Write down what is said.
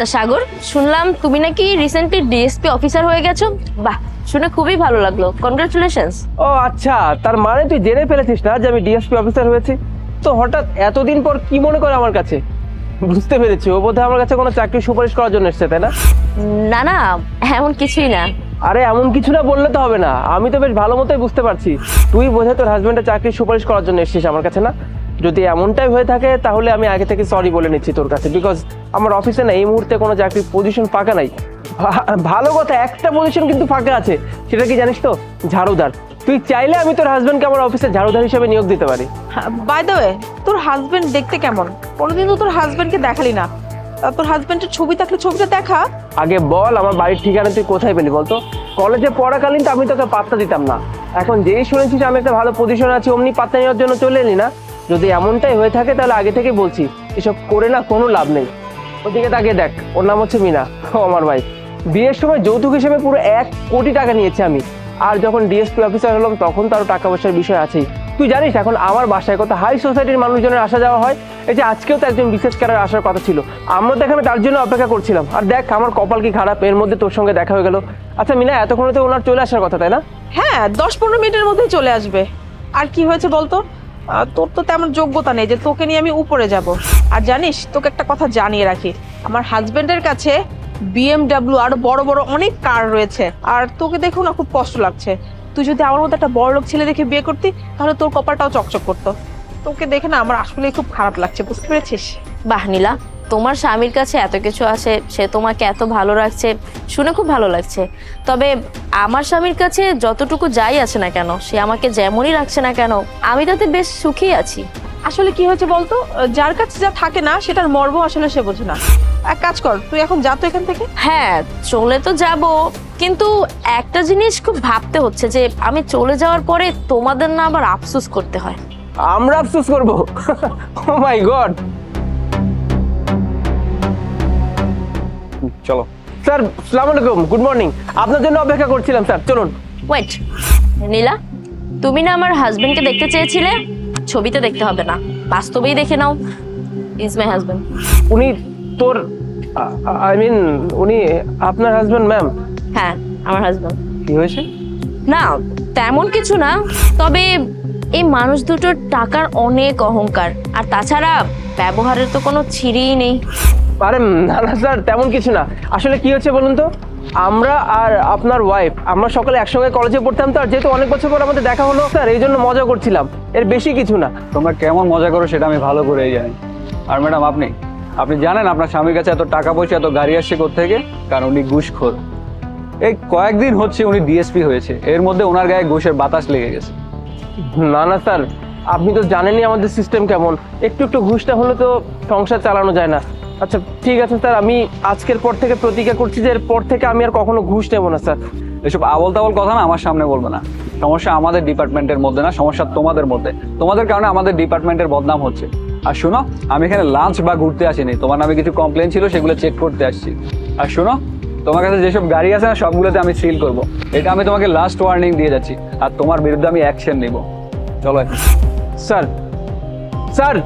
তা সাগর শুনলাম তুমি নাকি রিসেন্টলি ডিএসপি অফিসার হয়ে গেছো। বাহ শুনে খুবই ভালো লাগল। কনগ্রাচুলেশনস ও আচ্ছা তার মানে তুই জেনে ফেলেছিস না যে আমি ডিএসপি অফিসার হয়েছি? তো হঠাৎ এতদিন পর কি মনে করে আমার কাছে? বুঝতে পেরেছি ও বোধহয় আমার কাছে কোনো চাকরি সুপারিশ করার জন্য এসছে তাই না? না না এমন কিছুই না। আরে এমন কিছু না বললে তো হবে না। আমি তো বেশ ভালো মতোই বুঝতে পারছি। তুই বোধহয় তোর হাজবেন্ডের চাকরি সুপারিশ করার জন্য এসেছিস আমার কাছে না? যদি এমনটাই হয়ে থাকে তাহলে আমি আগে থেকে সরি বলে নিচ্ছি তোর কাছে বিকজ আমার অফিসে না এই মুহূর্তে কোনো চাকরির পজিশন ফাঁকা নাই। ভালো কথা একটা পজিশন কিন্তু ফাঁকা আছে। সেটা কি জানিস তো? ঝাড়ুদার। তুই চাইলে আমি তোর হাজবেন্ডকে আমার অফিসে ঝাড়ুদার হিসেবে নিয়োগ দিতে পারি। বাই দ্য ওয়ে তোর হাজবেন্ড দেখতে কেমন? কোনোদিন তো তোর হাজবেন্ডকে দেখালি না। তোর হাজবেন্ডের ছবি থাকলে ছবিটা দেখা। আগে বল আমার বাড়ির ঠিকানা তুই কোথায় পেলি বলতো? কলেজে পড়াকালীন তো আমি তোকে পাত্তা দিতাম না। এখন যেই শুনেছিস আমি একটা ভালো পজিশন আছি অমনি পাত্তা নেওয়ার জন্য চলে এলি না? যদি এমনটাই হয়ে থাকে, তাহলে আগে থেকে বলছি, এসব করে না কোনো লাভ নেই। ওদিকে তাকে দেখ, ওর নাম হচ্ছে মিনা, ও আমার ভাই বিয়ের সময় যৌতুক হিসেবে পুরো এক কোটি টাকা নিয়েছি আমি। আর যখন ডিএসপি অফিসার হলাম, তখন তারও টাকা পয়সার বিষয় আছেই। তুই জানিস, এখন আমার বাসায় কত হাই সোসাইটির মানুষজনের আসা যাওয়া হয়? এই যে আজকেও তো একজন বিশেষ কারার আসার কথা ছিল। আমরা তো এখানে তার জন্য অপেক্ষা করছিলাম। আর দেখ, আমার কপাল কি খারাপ, এর মধ্যে তোর সঙ্গে দেখা হয়ে গেল। আচ্ছা মিনা, এতক্ষণে তো ওনার চলে আসার কথা, তাই না? হ্যাঁ দশ পনেরো মিনিটের মধ্যেই চলে আসবে। আর কি হয়েছে বলতো? তোর তো তেমন যোগ্যতা নেই যে তোকে নিয়ে আমি উপরে যাব। আর জানিস, তোকে একটা কথা জানিয়ে রাখি, আমার হাজব্যান্ডের কাছে বিএমডাব্লিউ আরও বড় বড় অনেক কার রয়েছে, আর তোকে দেখেও না খুব কষ্ট লাগছে। তুই যদি আমার মতো একটা বড় লোক ছেলে দেখে বিয়ে করতি, তাহলে তোর কপালটাও চকচক করতো। তোকে দেখে না আমার আসলে খুব খারাপ লাগছে, বুঝতে পেরেছিস? বাহ, নীলা। তোমার স্বামীর কাছে এত কিছু আছে সে তোমাকে এত ভালো রাখছে শুনে খুব ভালো লাগছে। তবে আমার স্বামীর কাছে যতটুকু যাই আছে না কেন সে আমাকে যেমনই রাখছে না কেন আমি তাতে বেশ সুখী আছি। আসলে কি হয়েছে বলতো? যার কাছে যা থাকে না সেটার মর্ম আসলে সে বোঝে না। এক কাজ কর তুই এখন যা তো এখান থেকে। হ্যাঁ চলে তো যাব কিন্তু একটা জিনিস খুব ভাবতে হচ্ছে যে আমি চলে যাওয়ার পরে তোমাদের না আবার আফসোস করতে হয়। আমরা আফসোস করব? ও মাই গড চলো। স্যার সালাম আলাইকুম গুড মর্নিং আপনার জন্য অপেক্ষা করছিলাম স্যার চলুন। ওয়েট নীলা তুমি না আমার হাজবেন্ডকে দেখতে চেয়েছিলে? ছবিতে দেখতে হবে না বাস্তবেই দেখে নাও। ইজ মাই হাজবেন্ড উনি তোর আই মিন উনি আপনার হাজবেন্ড ম্যাম হ্যাঁ আমার হাজবেন্ড কি হয়েছে? না তেমন কিছু না তবে এই মানুষ দুটোর টাকার অনেক অহংকার আর তাছাড়া ব্যবহারের তো কোনো ছিঁড়িই নেই। আরে না না স্যার তেমন কিছু না। আসলে কি হচ্ছে বলুন তো? আমরা আর আপনার ওয়াইফ আমরা সকালে একসঙ্গে কলেজে পড়তাম তো আর যেহেতু অনেক বছর পর আমাদের দেখা হলো স্যার এই জন্য মজা করছিলাম। এর বেশি কিছু না। তোমরা কেমন মজা করো সেটা আমি ভালো করেই জানি। আর ম্যাডাম আপনি? আপনি জানেন আপনার স্বামীর কাছে এত টাকা পয়সা এত গাড়ি আসছে থেকে কারণ উনি ঘুষখোর। এই কয়েকদিন হচ্ছে উনি ডিএসপি হয়েছে। এর মধ্যে ওনার গায়ে ঘুষের বাতাস লেগে গেছে। না না স্যার আপনি তো জানেনই আমাদের সিস্টেম কেমন। একটু একটু ঘুষটা হলে তো সংসার চালানো যায় না। আচ্ছা ঠিক আছে স্যার আমি আজকের পর থেকে প্রতিজ্ঞা করছি যে এরপর থেকে আমি আর কখনো ঘুষ নেব না স্যার। এসব আবল তাবল কথা না আমার সামনে বলবে না। সমস্যা আমাদের ডিপার্টমেন্টের মধ্যে না সমস্যা তোমাদের মধ্যে। তোমাদের কারণে আমাদের ডিপার্টমেন্টের বদনাম হচ্ছে। আর শোনো আমি এখানে লাঞ্চ বা ঘুরতে আসিনি। তোমার নামে কিছু কমপ্লেন ছিল সেগুলো চেক করতে আসছি। আর শোনো তোমার কাছে যেসব গাড়ি আছে না সবগুলোতে আমি সিল করব। এটা আমি তোমাকে লাস্ট ওয়ার্নিং দিয়ে যাচ্ছি। আর তোমার বিরুদ্ধে আমি অ্যাকশন নিব। চলো স্যার স্যার